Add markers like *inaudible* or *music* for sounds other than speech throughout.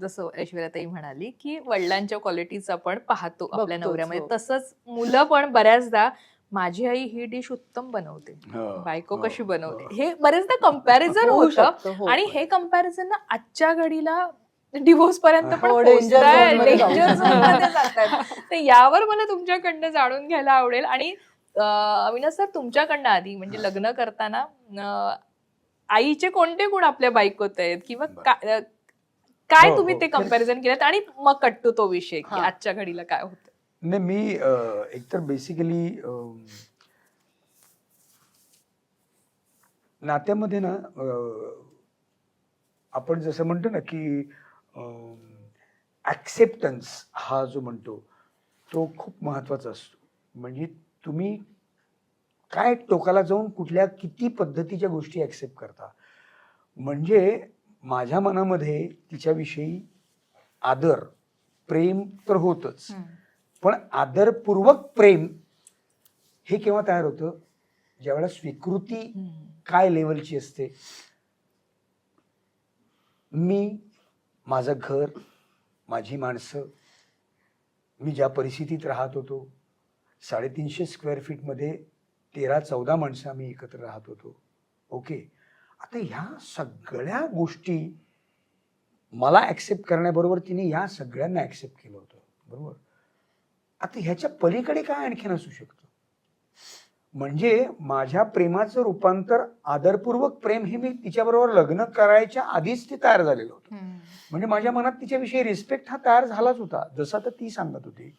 जसं ऐश्वर्याताई म्हणाली की वडिलांच्या क्वालिटीज आपण पाहतो आपल्या नवऱ्यामध्ये हो. तसंच मुलं पण बऱ्याचदा माझी आई ही डिश उत्तम बनवते. हो, बायको हो, कशी बनवते. हो. हे बरेचदा कंपॅरिझन होऊ होतं शकतं. आणि हे कंपॅरिझन ना आजच्या घडीला डिवोर्स पर्यंत पण यावर मला तुमच्याकडनं जाणून घ्यायला आवडेल. आणि अविनाश सर तुमच्याकडनं आधी म्हणजे लग्न करताना आईचे कोणते गुण आपल्या बायकोत आहेत? किंवा काय हो, तुम्ही हो. ते कंपॅरिझन केलं आणि मग कट्टू तो विषय की हा. आजच्या घडीला काय होतं नाही मी अ, एकतर बेसिकली नात्यामध्ये ना अ, आपण जसं म्हणतो ना की ॲक्सेप्टन्स हा जो म्हणतो तो खूप महत्त्वाचा असतो म्हणजे तुम्ही काय टोकाला जाऊन कुठल्या किती पद्धतीच्या गोष्टी ॲक्सेप्ट करता म्हणजे माझ्या मनामध्ये तिच्याविषयी आदर प्रेम तर होतच. पण आदरपूर्वक प्रेम हे केव्हा तयार होतं? ज्यावेळेला स्वीकृती काय लेवलची असते? मी माझं घर माझी माणसं मी ज्या परिस्थितीत राहत होतो साडेतीनशे स्क्वेअर फीटमध्ये तेरा चौदा माणसं आम्ही एकत्र राहत होतो. ओके? आता ह्या सगळ्या गोष्टी मला ॲक्सेप्ट करण्याबरोबर तिने ह्या सगळ्यांना ॲक्सेप्ट केलं होतं. बरोबर? आता ह्याच्या पलीकडे काय आणखीन असू शकतं? म्हणजे माझ्या प्रेमाचं रूपांतर आदरपूर्वक प्रेम हे मी तिच्याबरोबर लग्न करायच्या आधीच ते तयार झालेलं होतं. म्हणजे माझ्या मनात तिच्याविषयी रिस्पेक्ट हा तयार झालाच होता. जसं आता ती सांगत होती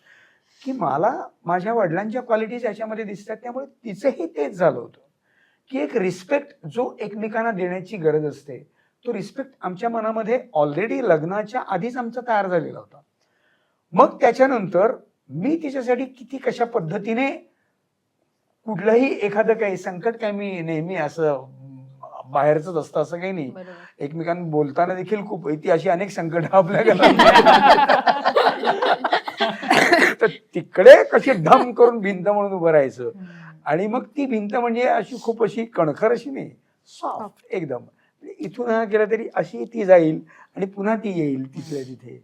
की मला माझ्या वडिलांच्या क्वालिटीज याच्यामध्ये दिसतात त्यामुळे तिचंही तेच झालं होतं. की एक रिस्पेक्ट जो एकमेकांना देण्याची गरज असते तो रिस्पेक्ट आमच्या मनामध्ये ऑलरेडी लग्नाच्या आधीच आमचा तयार झालेला होता. मग त्याच्यानंतर मी तिच्यासाठी किती कशा पद्धतीने कुठलंही एखादं काही संकट काय मी नेहमी असं अं, बाहेरचंच असतं असं काही नाही. एकमेकांना बोलताना देखील खूप ती अशी अनेक संकट आपल्या घरात *laughs* तर तिकडे कशी ढम करून भिंत म्हणून उभं राहायचं. आणि मग ती भिंत म्हणजे अशी खूप अशी कणखर अशी नाही सॉफ्ट एकदम. म्हणजे इथून हा गेला तरी अशी ती जाईल आणि पुन्हा ती येईल तिथल्या तिथे.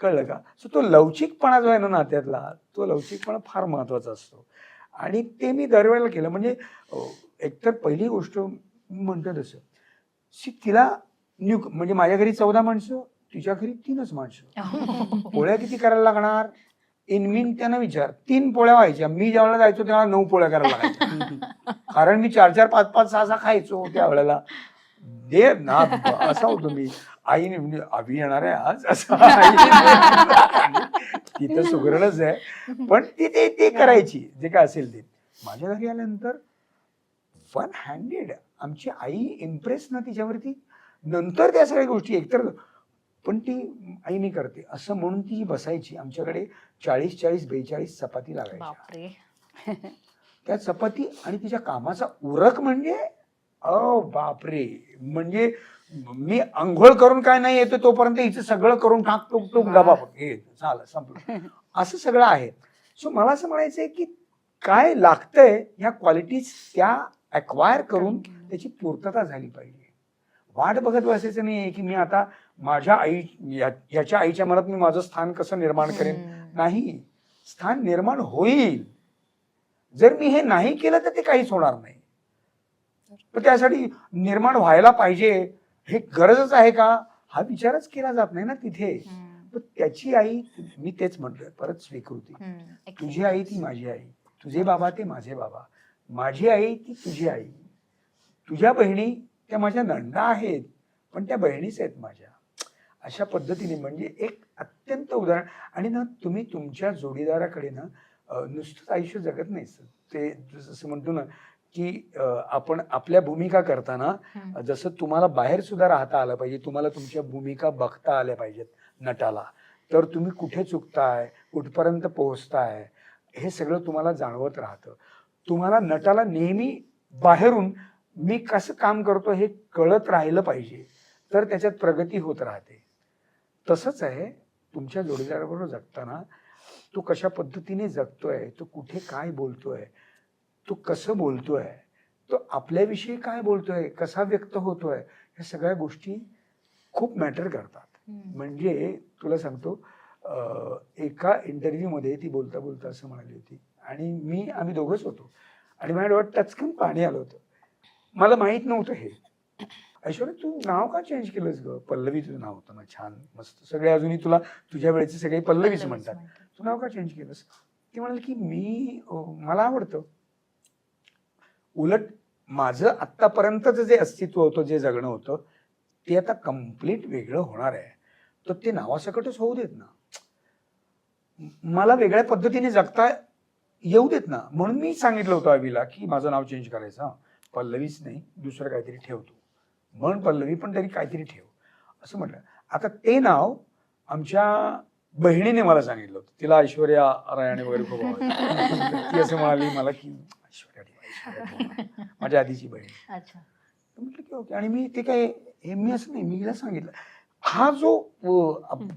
कळलं का? सो तो लवचिकपणा जो आहे ना नात्यातला तो लवचिकपणा फार महत्त्वाचा असतो. आणि ते मी दरवेळेला केलं. म्हणजे एकतर पहिली गोष्ट मी म्हणतो तसं सी तिला न्यू म्हणजे माझ्या घरी चौदा माणसं तिच्या घरी तीनच माणसं. *laughs* पोळ्या किती करायला लागणार? इनमिन त्यानं विचार. तीन पोळ्या व्हायच्या. मी ज्यावेळेला जायचो त्यावेळेला नऊ पोळ्या करायला लागायच्या. *laughs* कारण मी चार चार पाच पाच सहा सहा खायचो त्यावेळेला. दे ना असा होतो मी. आईने म्हणजे अभि येणार आहे आज? असं आईने- ती तर सुगरणच आहे. पण ती ते ते करायची. जे काय असेल ते. माझ्या घरी आल्यानंतर वन हँडेड आमची आई इम्प्रेस ना तिच्यावरती. नंतर त्या सगळ्या गोष्टी. एकतर पण ती आई मी करते. असं म्हणून ती बसायची. आमच्याकडे चाळीस चाळीस बेचाळीस चपाती लागायच्या. बापरे. *laughs* त्या चपाती आणि तिच्या कामाचा उरक म्हणजे अ बापरे. म्हणजे मी आंघोळ करून काय नाही येतो तोपर्यंत हिचं सगळं करून टाक टुक टुक डबा हे झालं संपलं. *laughs* असं सगळं आहे. सो मला असं म्हणायचंय की काय लागतंय ह्या क्वालिटीज त्या अक्वायर करून त्याची पूर्तता झाली पाहिजे. वाट बघत बसायचं नाही की मी आता माझ्या आई याच्या आईच्या मनात मी माझं स्थान कसं निर्माण करेन? नाही. स्थान निर्माण होईल. जर मी हे नाही केलं तर ते काहीच होणार नाही. पण त्यासाठी निर्माण व्हायला पाहिजे. हे गरजच आहे का? हा विचारच केला जात नाही ना तिथे. पण त्याची आई मी तेच म्हटलोय परत स्वीकृती. तुझी आई ती माझी आई. तुझे बाबा ते माझे बाबा. माझी आई ती तुझी आई. तुझ्या बहिणी त्या माझ्या नंदा आहेत पण त्या बहिणीच आहेत माझ्या. अशा पद्धतीने म्हणजे एक अत्यंत उदाहरण. आणि ना तुम्ही तुमच्या जोडीदाराकडे ना नुसतंच आयुष्य जगत नाही ते जसं म्हणतो ना की आपण आपल्या भूमिका करताना जसं तुम्हाला बाहेर सुद्धा राहता आलं पाहिजे तुम्हाला तुमच्या भूमिका बघता आल्या पाहिजेत नटाला. तर तुम्ही कुठे चुकताय कुठपर्यंत पोहोचताय हे सगळं तुम्हाला जाणवत राहतं. तुम्हाला नटाला नेहमी बाहेरून मी कसं काम करतो हे कळत राहिलं पाहिजे. तर त्याच्यात प्रगती होत राहते. तसंच आहे तुमच्या जोडीदाराबरोबर जगताना तो कशा पद्धतीने जगतोय तो कुठे काय बोलतोय तो कसं बोलतोय तो आपल्याविषयी काय बोलतोय कसा व्यक्त होतोय ह्या सगळ्या गोष्टी खूप मॅटर करतात. म्हणजे तुला सांगतो एका इंटरव्ह्यू मध्ये ती बोलता बोलता असं म्हणाली होती. आणि मी आम्ही दोघंच होतो. आणि माझ्या डोळ्यात टचकन पाणी आलं होतं. मला माहीत नव्हतं हे. ऐश्वर्या तू नाव का चेंज केलंस ग? पल्लवी तुझं नाव होतं ना छान मस्त. सगळे अजूनही तुला तुझ्या वेळेचे सगळे पल्लवीच म्हणतात. तू नाव का चेंज केलंस? ती म्हणाली की मी मला आवडतं. उलट माझं आत्तापर्यंतचं जे अस्तित्व होतं जे जगणं होतं ते आता कंप्लीट वेगळं होणार आहे. तर ते नावासकटच होऊ देत ना. मला वेगळ्या पद्धतीने जगता येऊ देत ना. म्हणून मी सांगितलं होतं अविला की माझं नाव चेंज करायचं. पल्लवीच नाही दुसरं काहीतरी ठेवतो म्हण पल्लवी पण तरी काहीतरी ठेव. असं म्हटलं. आता ते नाव आमच्या बहिणीने मला सांगितलं होतं. तिला ऐश्वर्या रायाने वगैरे खूप ती असं म्हणाली मला की ऐश्वर्या. माझ्या आधीची बहीण. म्हटलं की ओके. आणि मी ते काय हे मी असं नाही मी तिला सांगितलं. हा जो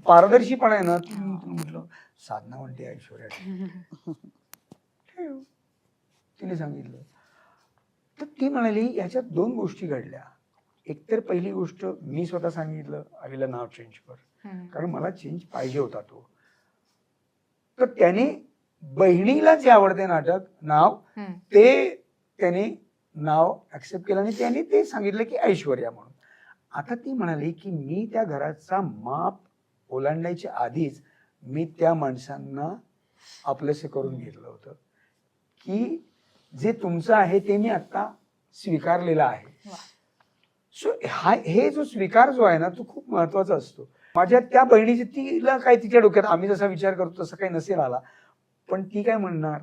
पारदर्शीपणा आहे ना म्हटलं साधना म्हणते ऐश्वर्या *laughs* तिने सांगितलं. तर ती म्हणाली याच्यात दोन गोष्टी घडल्या. एकतर पहिली गोष्ट मी स्वतः सांगितलं आईला नाव चेंज कर. कारण मला चेंज पाहिजे होता तो. तर त्याने बहिणीला जे आवडते नाटक नाव. ते त्याने नाव ऍक्सेप्ट केलं आणि त्याने ते सांगितलं की ऐश्वर्या म्हणून. आता ती म्हणाली की मी त्या घराचा माप ओलांडायच्या आधीच मी त्या माणसांना आपलंसं करून घेतलं होतं. की जे तुमचं आहे ते मी आता स्वीकारलेलं आहे. सो हा हे जो स्वीकार जो आहे ना तो खूप महत्त्वाचा असतो माझ्या त्या बहिणीची तिला काय तिच्या डोक्यात आम्ही जसा विचार करतो तसं काही नसेल आला पण ती काय म्हणणार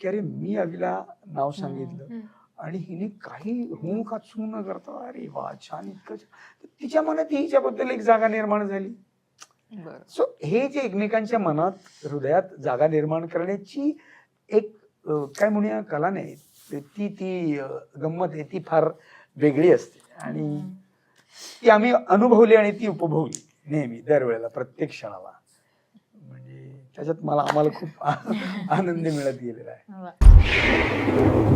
की अरे मी अविला नाव सांगितलं. आणि हिने काही हू का चू न करता अरे वा छान इतकं छान. तिच्या मनात हिच्याबद्दल एक जागा निर्माण झाली. सो हे जे एकमेकांच्या मनात हृदयात जागा निर्माण करण्याची एक काय म्हणूया कला नाही ती ती गंमत आहे ती फार वेगळी असते आणि. ती आम्ही अनुभवली आणि ती उपभोगली नेहमी दरवेळेला प्रत्येक क्षणाला म्हणजे त्याच्यात मला आम्हाला खूप आनंद मिळत गेलेला आहे.